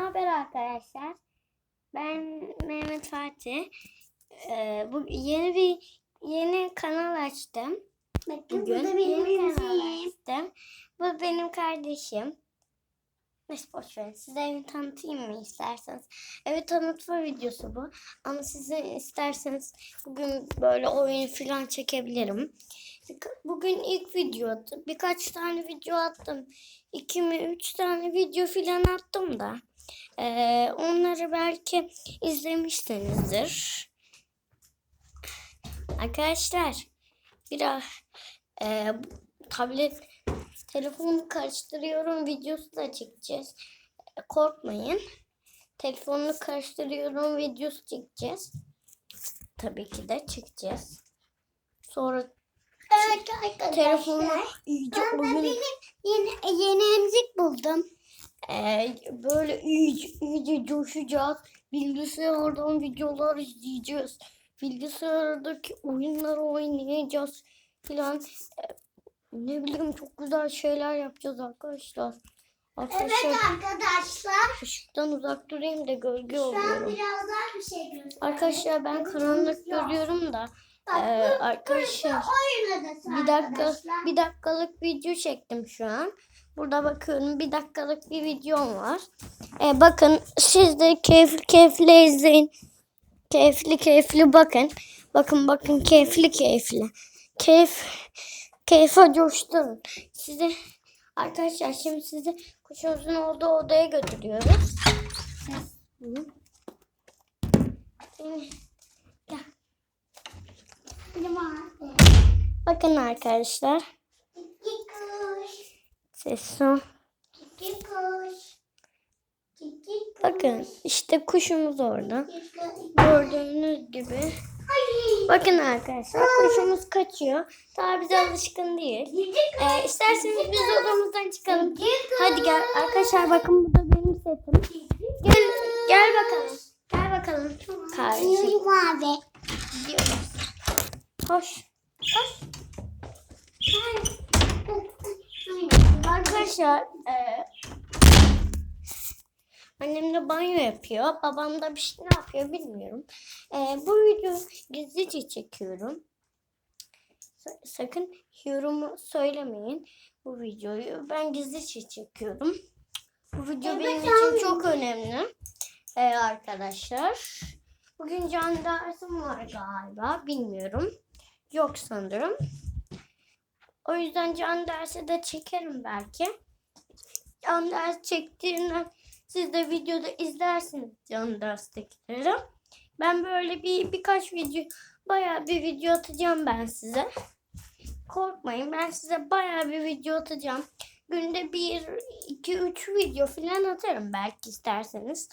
haber arkadaşlar? Ben Mehmet Fatih. Ee, bu yeni bir yeni kanal açtım. Bakın Bugün bu da yeni benim kanal açtım. Bu benim kardeşim. Neyse boş verin. Size evi tanıtayım mı isterseniz? Evi tanıtma videosu bu. Ama size isterseniz bugün böyle oyun falan çekebilirim. Bugün ilk video attım. Birkaç tane video attım. İki mi üç tane video falan attım da. Ee, onları belki izlemişsinizdir. Arkadaşlar biraz e, tablet telefonu karıştırıyorum videosu da çekeceğiz. E, korkmayın. Telefonunu karıştırıyorum videosu çekeceğiz. Tabii ki de çekeceğiz. Sonra Evet arkadaşlar. telefonu iyice oyun benim yeni, yeni emzik buldum. Ee, böyle iyice, iyice coşacağız. Bilgisayardan videolar izleyeceğiz. Bilgisayardaki oyunları oynayacağız filan. Ne bileyim çok güzel şeyler yapacağız arkadaşlar. Evet Arkadaşlar arkadaşlar. ışıktan uzak durayım da gölge Şu an oluyorum. biraz daha bir şey göstereyim. Arkadaşlar ben karanlık Yok. görüyorum da. Bak, Ee, arkadaşlar bir dakika arkadaşlar. bir dakikalık video çektim şu an. Burada bakıyorum bir dakikalık bir videom var. Ee, bakın siz de keyifli keyifli izleyin. Keyifli keyifli bakın. Bakın bakın keyifli keyifli. Keyif keyfe coşturun. Sizi arkadaşlar şimdi sizi kuşumuzun olduğu odaya götürüyoruz. Bakın arkadaşlar. Ses kuş. Bakın işte kuşumuz orada. Gördüğünüz gibi. Bakın arkadaşlar kuşumuz kaçıyor. Daha bize alışkın değil. Ee, isterseniz biz odamızdan çıkalım. Hadi gel arkadaşlar bakın bu da benim setim. Gel, gel bakalım. Gel bakalım. Kardeşim. Gidiyoruz. Hoş. Hoş. Arkadaşlar e, annem de banyo yapıyor. Babam da bir şey ne yapıyor bilmiyorum. E, bu video gizlice çekiyorum. Sa- sakın yorumu söylemeyin bu videoyu. Ben gizlice çekiyorum. Bu video Evet, benim için çok önemli. E, arkadaşlar. Bugün can dersim var galiba. Bilmiyorum. Yok sanırım. O yüzden can dersi de çekerim belki. Can ders çektiğinden siz de videoda izlersiniz can derstekileri. Ben böyle bir birkaç video bayağı bir video atacağım ben size. Korkmayın ben size bayağı bir video atacağım. Günde bir, iki, üç video falan atarım belki isterseniz.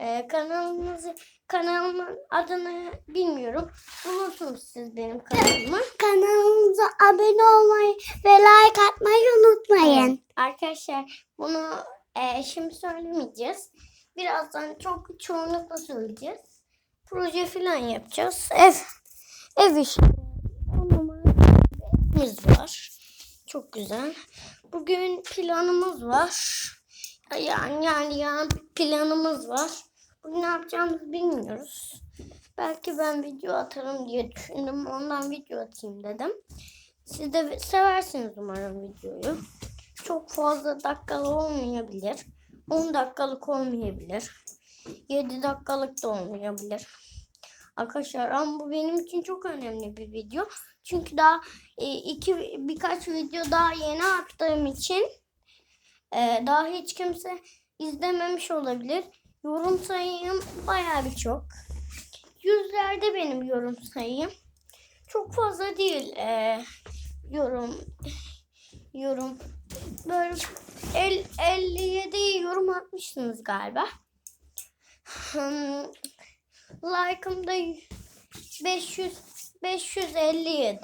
Ee, kanalımızı kanalımın adını bilmiyorum. Unutun siz benim kanalımı. Kanalımıza abone olmayı ve like atmayı unutmayın. Arkadaşlar bunu e, şimdi söylemeyeceğiz. Birazdan çok çoğunlukla söyleyeceğiz. Proje falan yapacağız. Ev ev işi. Evimiz var. Çok güzel. Bugün planımız var. Yani yani yani planımız var. Bugün ne yapacağımızı bilmiyoruz. Belki ben video atarım diye düşündüm. Ondan video atayım dedim. Siz de seversiniz umarım videoyu çok fazla dakikalı olmayabilir. 10 dakikalık olmayabilir. 7 dakikalık da olmayabilir. Arkadaşlar ama bu benim için çok önemli bir video. Çünkü daha e, iki birkaç video daha yeni attığım için e, daha hiç kimse izlememiş olabilir. Yorum sayım bayağı bir çok. Yüzlerde benim yorum sayım. Çok fazla değil e, yorum yorum böyle el, 57 yorum atmışsınız galiba. Hmm, Like'ım da 500 557.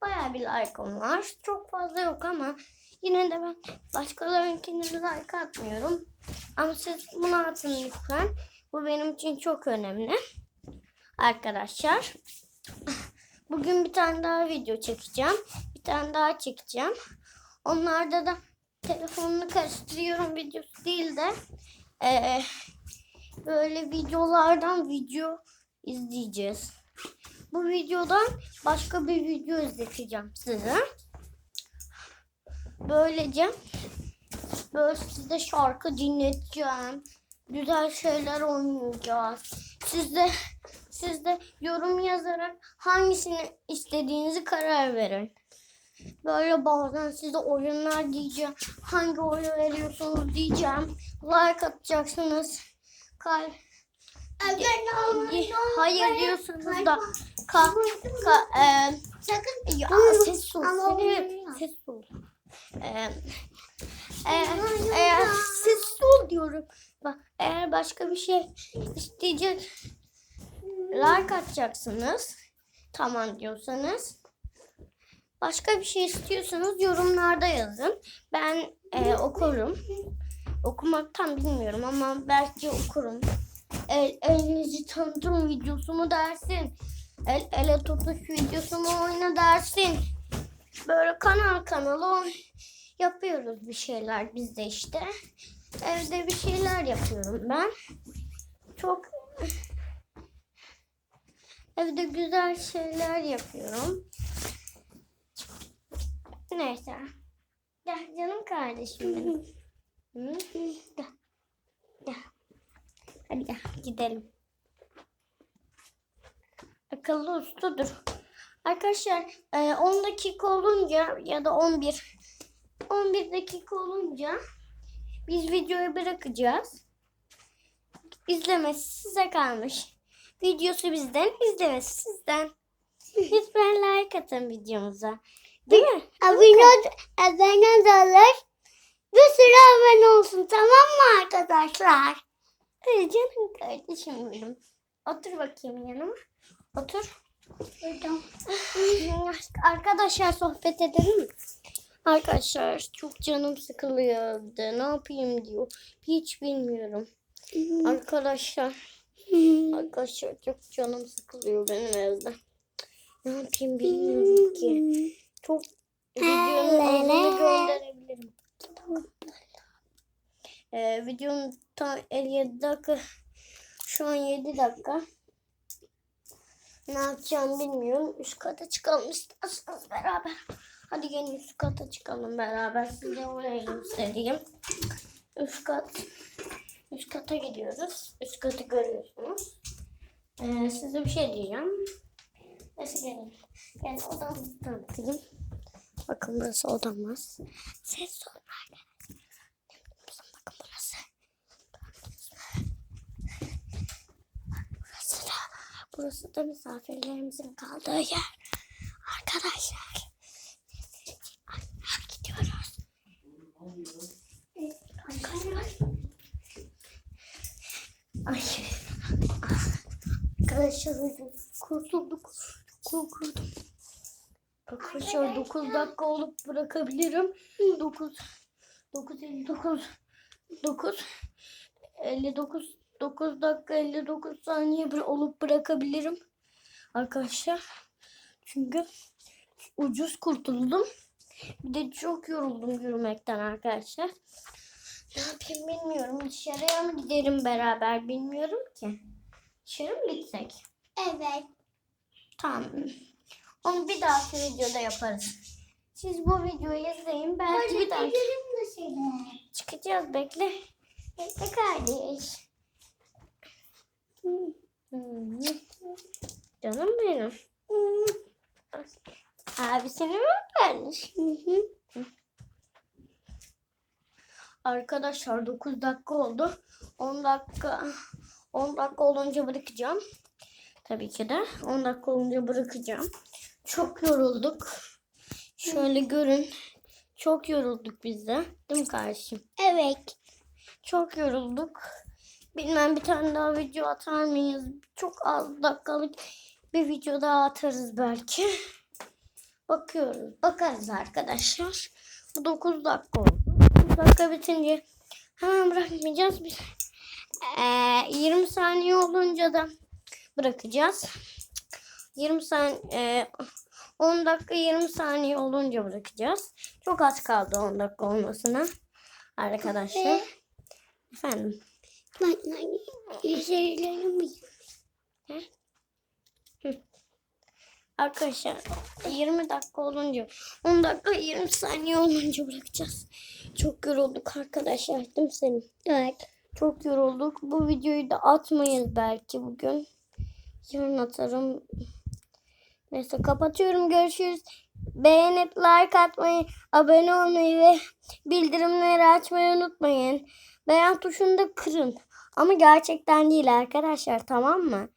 Bayağı bir like'ım var. Çok fazla yok ama yine de ben başkalarınkine like atmıyorum. Ama siz bunu atın lütfen. Bu benim için çok önemli. Arkadaşlar. Bugün bir tane daha video çekeceğim. Bir tane daha çekeceğim. Onlarda da telefonunu karıştırıyorum videosu değil de e, böyle videolardan video izleyeceğiz. Bu videodan başka bir video izleteceğim size. Böylece böyle size şarkı dinleteceğim. Güzel şeyler oynayacağız. Siz de siz de yorum yazarak hangisini istediğinizi karar verin. Böyle bazen size oyunlar diyeceğim. Hangi oyunu veriyorsunuz diyeceğim. Like atacaksınız. Kal Abone olmayı Hayır diyorsanız da ka, ka, e, Sakın ya, ses olmuyor. ses ol. Ee, eğer, eğer ses ol diyorum. Bak eğer başka bir şey isteyecek like atacaksınız. Tamam diyorsanız. Başka bir şey istiyorsanız yorumlarda yazın. Ben e, okurum. Okumaktan bilmiyorum ama belki okurum. El, elinizi tanıtım videosu mu dersin? El, ele tutuş videosu mu oyna dersin? Böyle kanal kanal oyn- yapıyoruz bir şeyler biz de işte. Evde bir şeyler yapıyorum ben. Çok evde güzel şeyler yapıyorum. Neyse. Gel canım kardeşim benim. Hı? Gel. Gel. Hadi gel gidelim. Akıllı usludur. Arkadaşlar e, 10 dakika olunca ya da 11 11 dakika olunca biz videoyu bırakacağız. İzlemesi size kalmış. Videosu bizden, izlemesi sizden. Lütfen like atın videomuza. Değil mi? abone, abone olur. Bir sürü abone olsun tamam mı arkadaşlar? Ay canım kardeşim benim. Otur bakayım yanıma. Otur. Arkadaşlar sohbet edelim mi? Arkadaşlar çok canım sıkılıyor evde. Ne yapayım diyor. Hiç bilmiyorum. Arkadaşlar. Arkadaşlar çok canım sıkılıyor benim evde. Ne yapayım bilmiyorum ki. Çok videonun adını gönderebilirim. Ee, videonun tam 57 dakika. Şu an 7 dakika. Ne yapacağım bilmiyorum. Üst kata çıkalım isterseniz beraber. Hadi gelin üst kata çıkalım beraber. Size oraya göstereyim. Üst kat. Üst kata gidiyoruz. Üst katı görüyorsunuz. Ee, size bir şey diyeceğim. Neyse gelin. Gelin odamızı tanıtayım. Bakın burası odamız. Ses olma arkadaşlar. Bakın burası. Burası da misafirlerimizin kaldığı yer. Arkadaşlar. Gidiyoruz. Arkadaşlar. Ay. Arkadaşlar kurtulduk. Kurtuldum. Arkadaşlar 9 dakika olup bırakabilirim. 9 9.59 9 59 9 dakika 59 saniye bir olup bırakabilirim. Arkadaşlar. Çünkü ucuz kurtuldum. Bir de çok yoruldum yürümekten arkadaşlar. Ne yapayım bilmiyorum. Dışarıya mı giderim beraber bilmiyorum ki. Dışarı mı gitsek? Evet. Tamam. Onu bir dahaki videoda yaparız. Siz bu videoyu izleyin. Belki bir dahaki çıkacağız. Bekle. Bekle kardeş. Canım benim. Abisini mi vermiş? Arkadaşlar 9 dakika oldu. 10 dakika 10 dakika olunca bırakacağım. Tabii ki de 10 dakika olunca bırakacağım. Çok yorulduk. Şöyle görün. Çok yorulduk biz de. Değil mi kardeşim? Evet. Çok yorulduk. Bilmem bir tane daha video atar mıyız? Çok az dakikalık bir video daha atarız belki. Bakıyoruz. Bakarız arkadaşlar. Bu 9 dakika oldu. 9 dakika bitince hemen bırakmayacağız. Biz, Eee, 20 saniye olunca da bırakacağız. 20 saniye 10 dakika 20 saniye olunca bırakacağız. Çok az kaldı 10 dakika olmasına. Arkadaşlar. Efendim. Ben üzerlerim? Arkadaşlar 20 dakika olunca 10 dakika 20 saniye olunca bırakacağız. Çok yorulduk arkadaşlar değil mi senin? Evet. Çok yorulduk. Bu videoyu da atmayız belki bugün. Yarın atarım. Neyse kapatıyorum. Görüşürüz. Beğenip like atmayı, abone olmayı ve bildirimleri açmayı unutmayın. Beğen tuşunu da kırın. Ama gerçekten değil arkadaşlar tamam mı?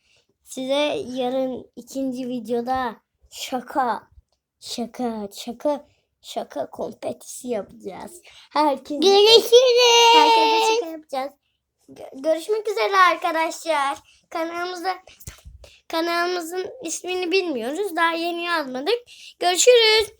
Size yarın ikinci videoda şaka, şaka, şaka, şaka kompetisi yapacağız. Herkes Görüşürüz. Herkese şaka yapacağız. Gö- Görüşmek üzere arkadaşlar. Kanalımızda kanalımızın ismini bilmiyoruz. Daha yeni yazmadık. Görüşürüz.